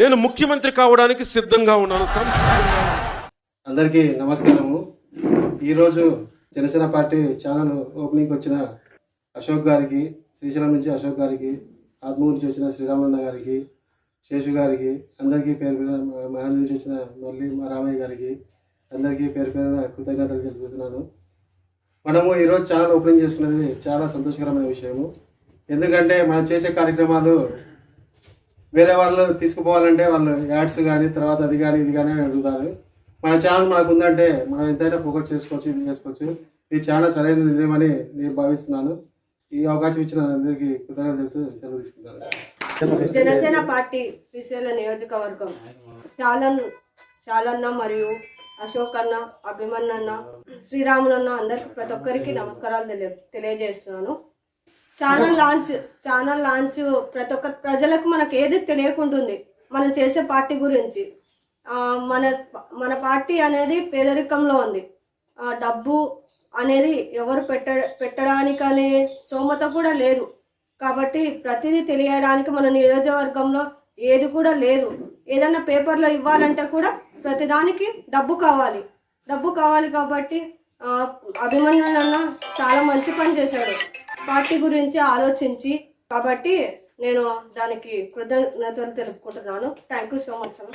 నేను ముఖ్యమంత్రి కావడానికి సిద్ధంగా ఉన్నాను సంసిద్ధంగా అందరికీ నమస్కారము. ఈరోజు జనసేన పార్టీ ఛానల్ ఓపెనింగ్ వచ్చిన అశోక్ గారికి శ్రీశైలం నుంచి అశోక్ గారికి ఆత్మూరు నుంచి వచ్చిన శ్రీరామన్న గారికి శేషు గారికి అందరికీ పేరు పేరు మహేంద్ర నుంచి వచ్చిన మళ్ళీ మా రామయ్య గారికి అందరికీ పేరు పేరున కృతజ్ఞతలు తెలుపుతున్నాను. మనము ఈరోజు ఛానల్ ఓపెనింగ్ చేసుకున్నది చాలా సంతోషకరమైన విషయము. ఎందుకంటే మనం చేసే కార్యక్రమాలు వేరే వాళ్ళు తీసుకుపోవాలంటే వాళ్ళు యాడ్స్ కానీ తర్వాత అది కానీ ఇది కానీ అని అడుగుతారు. మన ఛానల్ మనకు ఉందంటే మనం ఎంతైనా ఫోకస్ చేసుకోవచ్చు ఇది చేసుకోవచ్చు. ఇది చాలా సరైన నిర్ణయమని నేను భావిస్తున్నాను. ఈ అవకాశం ఇచ్చిన అందరికీ కృతజ్ఞతలు చెప్తూ సెలవు తీసుకుంటాను. జనసేన పార్టీ శ్రీశైల నియోజకవర్గం. శాలన్ శాలన్న మరియు అశోక్ అన్న అభిమన్ అన్న శ్రీరాములన్న అందరికి ప్రతి ఒక్కరికి నమస్కారాలు తెలియ తెలియజేస్తున్నాను. ఛానల్ లాంచ్ ఛానల్ లాంచ్ ప్రతి ఒక్క ప్రజలకు మనకు ఏది తెలియకుంటుంది మనం చేసే పార్టీ గురించి. మన మన పార్టీ అనేది పేదరికంలో ఉంది. డబ్బు అనేది ఎవరు పెట్ట పెట్టడానికి అనే స్తోమత కూడా లేదు. కాబట్టి ప్రతిదీ తెలియడానికి మన నియోజకవర్గంలో ఏది కూడా లేదు. ఏదైనా పేపర్లో ఇవ్వాలంటే కూడా ప్రతిదానికి డబ్బు కావాలి. డబ్బు కావాలి కాబట్టి అభిమన్యులన్న చాలా మంచి పని చేశాడు. పార్టీ గురించి ఆలోచించి కాబట్టి నేను దానికి కృతజ్ఞతలు తెలుపుకుంటున్నాను. థ్యాంక్ యూ సో మచ్ అమ్మ